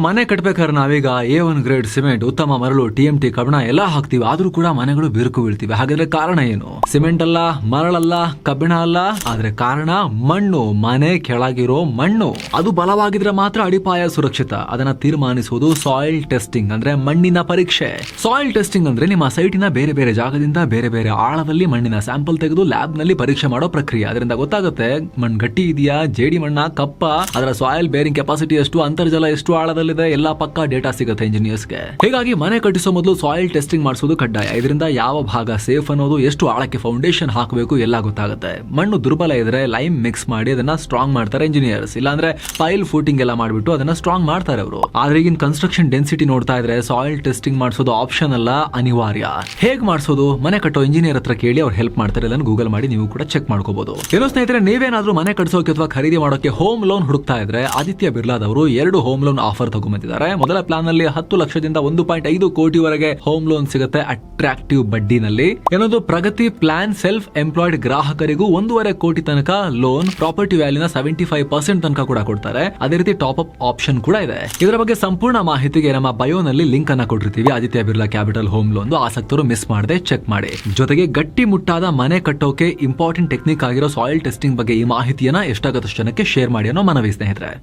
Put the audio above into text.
ಮನೆ ಕಟ್ಬೇಕಾದ್ರೆ ನಾವೀಗ A one grade cement ಉತ್ತಮ ಮರಳು ಟಿ ಎಂ ಟಿ ಕಬ್ಬಣ ಎಲ್ಲ ಹಾಕ್ತಿವಿ. ಆದ್ರೂ ಕೂಡ ಮನೆಗಳು ಬಿರುಕು ಬೀಳ್ತಿವಿ. ಹಾಗಾದ್ರೆ ಕಾರಣ ಏನು? ಸಿಮೆಂಟ್ ಅಲ್ಲ, ಮರಳಲ್ಲ, ಕಬ್ಬಿಣ ಅಲ್ಲ. ಆದ್ರೆ ಕಾರಣ ಮಣ್ಣು. ಮನೆ ಕೆಳಗಿರೋ ಮಣ್ಣು. ಅದು ಬಲವಾಗಿದ್ರೆ ಮಾತ್ರ ಅಡಿಪಾಯ ಸುರಕ್ಷಿತ. ಅದನ್ನ ತೀರ್ಮಾನಿಸುವುದು ಸಾಯಿಲ್ ಟೆಸ್ಟಿಂಗ್ ಅಂದ್ರೆ ಮಣ್ಣಿನ ಪರೀಕ್ಷೆ. ಸಾಯಿಲ್ ಟೆಸ್ಟಿಂಗ್ ಅಂದ್ರೆ ನಿಮ್ಮ ಸೈಟಿನ ಬೇರೆ ಬೇರೆ ಜಾಗದಿಂದ ಬೇರೆ ಬೇರೆ ಆಳದಲ್ಲಿ ಮಣ್ಣಿನ ಸ್ಯಾಂಪಲ್ ತೆಗೆದು ಲ್ಯಾಬ್ನಲ್ಲಿ ಪರೀಕ್ಷೆ ಮಾಡೋ ಪ್ರಕ್ರಿಯೆ. ಅದರಿಂದ ಗೊತ್ತಾಗುತ್ತೆ ಮಣ್ಣು ಗಟ್ಟಿ ಇದೆಯಾ? ಜೇಡಿ ಮಣ್ಣ, ಕಪ್ಪ? ಅದರ ಸಾಯಿಲ್ ಬೇರಿಂಗ್ ಕೆಪಾಸಿಟಿ ಎಷ್ಟು? ಅಂತರ್ಜಲ ಎಷ್ಟು ಆಳದಲ್ಲಿದೆ ಎಲ್ಲ ಪಕ್ಕಾ ಡೇಟಾ ಸಿಗುತ್ತೆ ಇಂಜಿನಿಯರ್ಸ್ಗೆ ಹೀಗಾಗಿ ಮನೆ ಕಟ್ಟಿಸೋ ಮೊದಲು ಸಾಯಿಲ್ ಟೆಸ್ಟಿಂಗ್ ಮಾಡಿಸೋದು ಕಡ್ಡಾಯ. ಇದರಿಂದ ಯಾವ ಭಾಗ ಸೇಫ್ ಅನ್ನೋದು, ಎಷ್ಟು ಆಳಕ್ಕೆ ಫೌಂಡೇಶನ್ ಹಾಕಬೇಕು ಎಲ್ಲ ಗೊತ್ತಾಗುತ್ತೆ. ಮಣ್ಣು ದುರ್ಬಲ ಇದ್ರೆ ಲೈಮ್ ಮಿಕ್ಸ್ ಮಾಡಿ ಅದನ್ನ ಸ್ಟ್ರಾಂಗ್ ಮಾಡ್ತಾರೆ ಇಂಜಿನಿಯರ್ಸ್ ಇಲ್ಲಾಂದ್ರೆ ಪೈಲ್ ಫೂಟಿಂಗ್ ಎಲ್ಲ ಮಾಡಿಬಿಟ್ಟು ಅದನ್ನ ಸ್ಟ್ರಾಂಗ್ ಮಾಡ್ತಾರೆ ಅವರು. ಆದ್ರೆ ಈಗಿನ ಕನ್ಸ್ಟ್ರಕ್ಷನ್ ಡೆನ್ಸಿಟಿ ನೋಡ್ತಾ ಇದ್ರೆ ಸಾಯಿಲ್ ಟೆಸ್ಟಿಂಗ್ ಮಾಡಿಸೋದು ಆಪ್ಷನ್ ಅಲ್ಲ, ಅನಿವಾರ್ಯ. ಹೇಗ್ ಮಾಡಿಸೋದು? ಮನೆ ಕಟ್ಟೋ ಇಂಜಿನಿಯರ್ ಹತ್ರ ಕೇಳಿ ಅವ್ರು ಹೆಲ್ಪ್ ಮಾಡ್ತಾರೆ. ಅದನ್ನು ಗೂಗಲ್ ಮಾಡಿ ನೀವು ಕೂಡ ಚೆಕ್ ಮಾಡ್ಕೋಬಹುದು ಏನೋ ಸ್ನೇಹಿತರೆ, ನೀವೇನಾದ್ರೂ ಮನೆ ಕಟ್ಟಿಸೋಕೆ ಅಥವಾ ಖರೀದಿ ಮಾಡೋಕೆ ಹೋಮ್ ಲೋನ್ ಹುಡುಕ್ತಾ ಇದ್ರೆ ಆದಿತ್ಯ ಬಿರ್ಲಾದವರು ಎರಡು ಹೋಮ್ ಲೋನ್ ಆಫರ್ ತಗೊಂಬಂದಿದ್ದಾರೆ. ಮೊದಲ ಪ್ಲಾನ್ನಲ್ಲಿ ಹತ್ತು ಲಕ್ಷದಿಂದ ಒಂದು ಪಾಯಿಂಟ್ ಐದು ಕೋಟಿವರೆಗೆ ಹೋಮ್ ಲೋನ್ ಸಿಗುತ್ತೆ ಅಟ್ರಾಕ್ಟಿವ್ ಬಡ್ಡಿನಲ್ಲಿ. ಏನೊಂದು ಪ್ರಗತಿ ಪ್ಲಾನ್ ಸೆಲ್ಫ್ ಎಂಪ್ಲಾಯ್ಡ್ ಗ್ರಾಹಕರಿಗೂ ಒಂದೂವರೆ ಕೋಟಿ ತನಕ ಲೋನ್ ಪ್ರಾಪರ್ಟಿ ವ್ಯಾಲ್ಯೂನ ಸೆವೆಂಟಿ ಫೈವ್ ಪರ್ಸೆಂಟ್ ತನಕ ಕೂಡ ಕೊಡ್ತಾರೆ. ಅದೇ ರೀತಿ ಟಾಪ್ ಅಪ್ ಆಪ್ಷನ್ ಕೂಡ ಇದೆ. ಇದರ ಬಗ್ಗೆ ಸಂಪೂರ್ಣ ಮಾಹಿತಿಗೆ ನಮ್ಮ ಬಯೋನಲ್ಲಿ ಲಿಂಕ್ ಅನ್ನ ಕೊಟ್ಟಿರ್ತೀವಿ. Aditya Birla capital home loan ಆಸಕ್ತರು ಮಿಸ್ ಮಾಡದೆ ಚೆಕ್ ಮಾಡಿ. ಜೊತೆಗೆ ಗಟ್ಟಿ ಮುಟ್ಟಾದ ಮನೆ ಕಟ್ಟೋಕೆ ಇಂಪಾರ್ಟೆಂಟ್ ಟೆಕ್ನಿಕ್ ಆಗಿರೋ ಸಾಯಿಲ್ ಟೆಸ್ಟಿಂಗ್ ಬಗ್ಗೆ ಈ ಮಾಹಿತಿಯನ್ನ ಎಷ್ಟಾಗತ್ತಷ್ಟು ಜನಕ್ಕೆ ಶೇರ್ ಮಾಡಿ ಅನ್ನೋ ಮನವಿ ಸ್ನೇಹಿತರೆ.